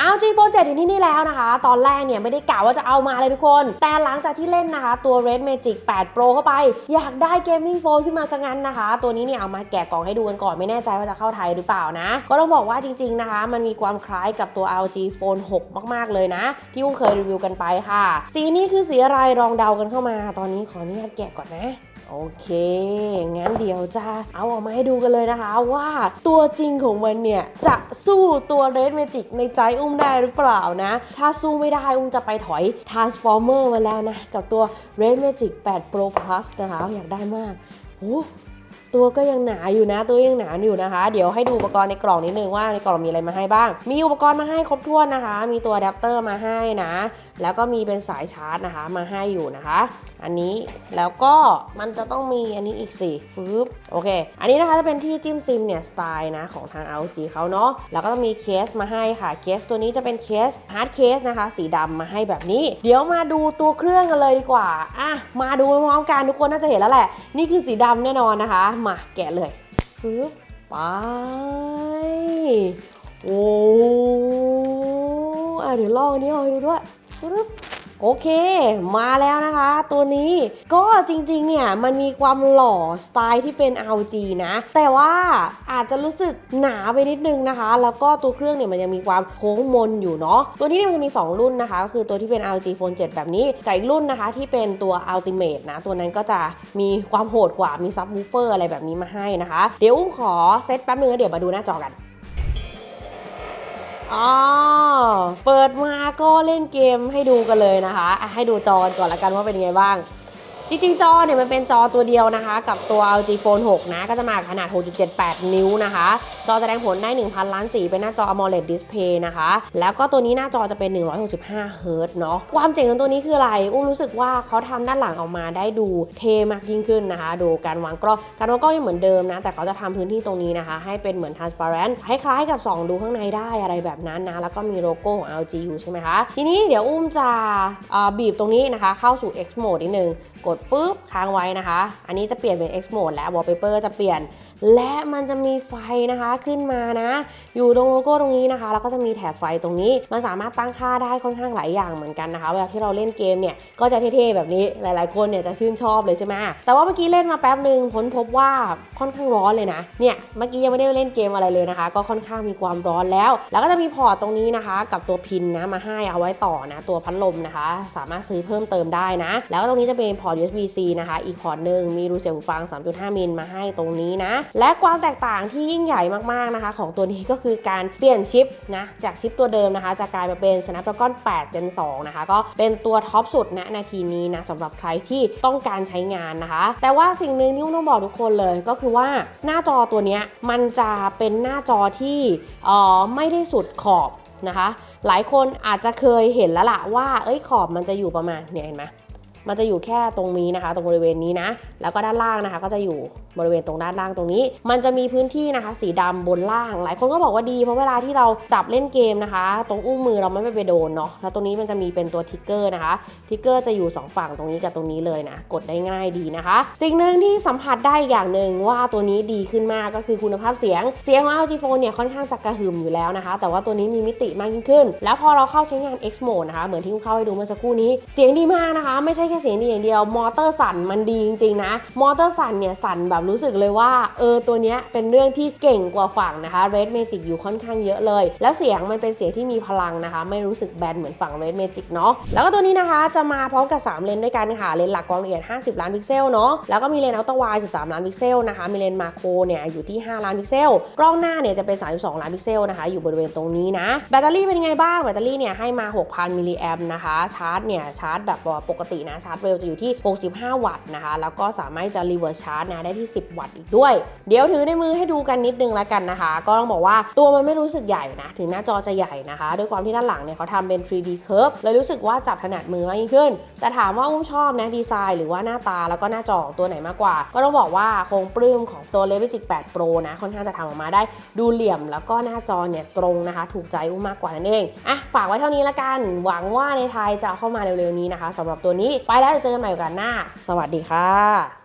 เอา G4 7 อยู่ที่นี่แล้วนะคะ ตอนแรกเนี่ยไม่ได้กะว่าจะเอามาเลยทุกคน แต่หลังจากที่เล่นนะคะ ตัว Red Magic 8 Pro เข้าไป อยากได้ Gaming Phone ขึ้นมาซะงั้นนะคะ ตัวนี้เนี่ยเอามาแกะกล่องให้ดูกันก่อนไม่แน่ใจว่าจะเข้าไทยหรือเปล่านะ ก็ต้องบอกว่าจริง ๆนะคะ มันมีความคล้ายกับตัว LG Phone 6 มาก ๆ เลยนะ ที่อุ้งเคยรีวิวกันไปค่ะ สีนี้คือสีอะไรลองเดากันเข้ามา ตอนนี้ขออนุญาตแกะก่อนนะ โอเค งั้นเดี๋ยวจะเอาออกมาให้ดูกันเลยนะคะว่าตัวจริงของมันเนี่ย จะสู้ตัวเรดเมจิกในใจอุ้มได้หรือเปล่านะ ถ้าสู้ไม่ได้อุ้มจะไปถอย Transformer มาแล้วนะ กับตัว Red Magic 8 Pro Plus นะคะ อยากได้มากโอ้ ตัวก็ยังหนาอยู่นะ ตัวยังหนาอยู่นะคะ เดี๋ยวให้ดูอุปกรณ์ในกล่องนิดนึงว่าในกล่องมีอะไรมาให้บ้าง มีอุปกรณ์มาให้ครบถ้วนนะคะ มีตัวอะแดปเตอร์มาให้นะ แล้วก็มีเป็นสายชาร์จนะคะมาให้อยู่นะคะ อันนี้แล้วก็มันจะต้องมีอันนี้อีกสิฟืบโอเค อันนี้นะคะจะเป็นที่จิ้มซิมเนี่ยสไตล์นะของทาง LG เขาเนาะ แล้วก็ต้องมีเคสมาให้ค่ะ เคสตัวนี้จะเป็นเคสฮาร์ดเคสนะคะ สีดำมาให้แบบนี้ เดี๋ยวมาดูตัวเครื่องกันเลยดีกว่า อะ มาดูพร้อมกันทุกคนน่าจะเห็นแล้วแหละ นี่คือสีดำแน่นอนนะคะมาแกะเลยฟืบไป โอ้อะเดี๋ยวลองอันนี้เอาให้ดูด้วยปึ๊บ โอเค มาแล้วนะคะ ตัวนี้ก็จริงๆ เนี่ย มันมีความหล่อสไตล์ที่เป็น LG นะ แต่ว่าอาจจะรู้สึกหนาไปนิดนึงนะคะ แล้วก็ตัวเครื่องเนี่ยมันยังมีความโค้งมนอยู่เนาะ ตัวนี้เนี่ยมันจะมี 2 รุ่นนะคะ ก็คือตัวที่เป็น LG Phone 7 แบบนี้กับอีกรุ่นนะคะ ที่เป็นตัว Ultimate นะ ตัวนั้นก็จะมีความโหดกว่ามีซับวูเฟอร์อะไรแบบนี้มาให้นะคะ เดี๋ยวอุ้มขอเซตแป๊บนึงแล้วเดี๋ยวมาดูหน้าจอกัน อ๋อ เปิดมาก็เล่นเกมให้ดูกันเลยนะคะ ให้ดูจอกันก่อนละกันว่าเป็นยังไงบ้าง จริงๆ จอเนี่ยมันเป็นจอตัวเดียวนะคะ กับตัว LG Phone 6 นะ ก็จะมาขนาด 6.78 นิ้วนะคะ จอแสดงผลได้ 1,000 ล้านสีเป็นหน้าจอ AMOLED Display นะคะ แล้วก็ตัวนี้หน้าจอจะเป็น 165เฮิรต์เนาะความเจ๋งของตัวนี้คืออะไร อุ้มรู้สึกว่าเขาทำด้านหลังออกมาได้ดูเทมากยิ่งขึ้นนะคะ ดูการวางกล้อง การวางกล้องยังเหมือนเดิมนะ แต่เขาจะทำพื้นที่ตรงนี้นะคะ ให้เป็นเหมือน transparent คล้ายๆกับส่องดูข้างในได้อะไรแบบนั้นนะ แล้วก็มีโลโก้ของ LG อยู่ใช่ไหมคะ ทีนี้เดี๋ยวอุ้มจะบีบตรงนี้นะคะ เข้าสู่ X mode นิดนึง กดฟึบค้างไว้นะคะ อันนี้จะเปลี่ยนเป็น X mode แล้ว wallpaper จะเปลี่ยน และมันจะมีไฟนะคะขึ้นมานะ อยู่ตรงโลโก้ตรงนี้นะคะ แล้วก็จะมีแถบไฟตรงนี้ มันสามารถตั้งค่าได้ค่อนข้างหลายอย่างเหมือนกันนะคะเวลาที่เราเล่นเกมเนี่ยก็จะเท่ๆแบบนี้หลายๆคนเนี่ยจะชื่นชอบเลยใช่ไหมแต่ว่าเมื่อกี้เล่นมาแป๊บหนึ่งค้นพบว่าค่อนข้างร้อนเลยนะเนี่ยเมื่อกี้ยังไม่ได้เล่นเกมอะไรเลยนะคะ ก็ค่อนข้างมีความร้อนแล้ว แล้วก็จะมีพอร์ตตรงนี้นะคะ กับตัวพินนะมาให้เอาไว้ต่อนะตัวพัดลมนะคะ สามารถซื้อเพิ่มเติมได้นะ แล้วก็ตรงนี้จะเป็นพอร์ต USB-C นะคะ อีกพอร์ตหนึ่งมีรูเสียบหูฟัง 3.5 มิลมาให้ตรงนี้นะและความแตกต่างที่ยิ่งใหญ่มากๆนะคะ ของตัวนี้ก็คือการเปลี่ยนชิปนะจากชิปตัวเดิมนะคะ จะกลายมาเป็น Snapdragon 8 Gen 2 นะคะ ก็เป็นตัวท็อปสุดณนาทีนี้นะสำหรับใครที่ต้องการใช้งานนะคะ แต่ว่าสิ่งหนึ่งที่ต้องบอกทุกคนเลยก็คือว่าหน้าจอตัวนี้มันจะเป็นหน้าจอที่เออไม่ได้สุดขอบนะคะ หลายคนอาจจะเคยเห็นแล้วล่ะว่าเอ้ยขอบมันจะอยู่ประมาณเนี่ยเห็นไหม มันจะอยู่แค่ตรงนี้นะคะ ตรงบริเวณนี้นะ แล้วก็ด้านล่างนะคะ ก็จะอยู่บริเวณตรงด้านล่างตรงนี้ มันจะมีพื้นที่นะคะ สีดำบนล่าง หลายคนก็บอกว่าดี เพราะเวลาที่เราจับเล่นเกมนะคะ ตรงอุ้งมือเราไม่ไปโดนเนาะ แล้วตรงนี้มันจะมีเป็นตัวทิกเกอร์นะคะ ทิกเกอร์จะอยู่สองฝั่งตรงนี้กับตรงนี้เลยนะ กดได้ง่ายดีนะคะ สิ่งหนึ่งที่สัมผัสได้อีกอย่างหนึ่งว่าตัวนี้ดีขึ้นมากก็คือคุณภาพเสียง เสียงของ LG Phone เนี่ยค่อนข้างจะกระหึ่มอยู่แล้วนะคะ แต่ว่าตัวนี้มีมิติมากยิ่งขึ้น แล้วพอเราเข้าใช้งาน X Mode นะคะ เหมือนที่คุณเข้าให้ดูเมื่อสักครู่นี้ เสียงดีมากนะคะ ไม่ใช่แค่เสียงดีอย่างเดียว มอเตอร์สั่นมันดีจริงๆนะ มอเตอร์สั่นเนี่ยสั่นแบบรู้สึกเลยว่าเออตัวเนี้ยเป็นเรื่องที่เก่งกว่าฝั่งนะคะ Red Magic อยู่ค่อนข้างเยอะเลย แล้วเสียงมันเป็นเสียงที่มีพลังนะคะ ไม่รู้สึกแบนเหมือนฝั่ง Red Magic เนาะแล้วก็ตัวนี้นะคะจะมาพร้อมกับ 3 เลนด้วยกันค่ะเลนหลักความละเอียด 50 ล้านพิกเซลเนาะแล้วก็มีเลนอัลตร้าไวด์13 ล้านพิกเซลนะคะมีเลนมาโครเนี่ยอยู่ที่ 5 ล้านพิกเซลกล้องหน้าเนี่ยจะเป็น 32 ล้านพิกเซลนะคะ อยู่บริเวณตรงนี้นะ แบตเตอรี่เป็นยังไงบ้างแบตเตอรี่เนี่ยให้มา 6,000มิลลิแอมนะคะชาร์จเนี่ยชาร์จแบบปกตินะชาร์จเร็วจะอยู่ที่ 65 วัตต์นะคะ แล้วก็สามารถจะรีเวิร์สชาร์จนะได้ที่ 10 วัตต์อีกด้วย เดี๋ยวถือในมือให้ดูกันนิดนึงแล้วกันนะคะ ก็ต้องบอกว่าตัวมันไม่รู้สึกใหญ่นะ ถึงหน้าจอจะใหญ่นะคะ ด้วยความที่ด้านหลังเนี่ยเขาทำเป็น 3D curve เลยรู้สึกว่าจับถนัดมือมากยิ่งขึ้น แต่ถามว่าอุ้มชอบนะดีไซน์หรือว่าหน้าตาแล้วก็หน้าจอของตัวไหนมากกว่า ก็ต้องบอกว่าคงปลื้มของตัว l e v i g 8 Pro นะค่อนข้างจะทำออกมาได้ดูเหลี่ยมแล้วก็หน้าจอเนี่ยตรงนะคะ ถูกใจอุ้มมากกว่านั่นเองอะฝากไว้เท่านี้ละกัน หวังว่าในไทยจะเข้ามาเร็วๆนี้นะคะสำหรับตัวนี้ไปแล้วเดี๋ยวเจอกันใหม่โอกาสหน้า สวัสดีค่ะ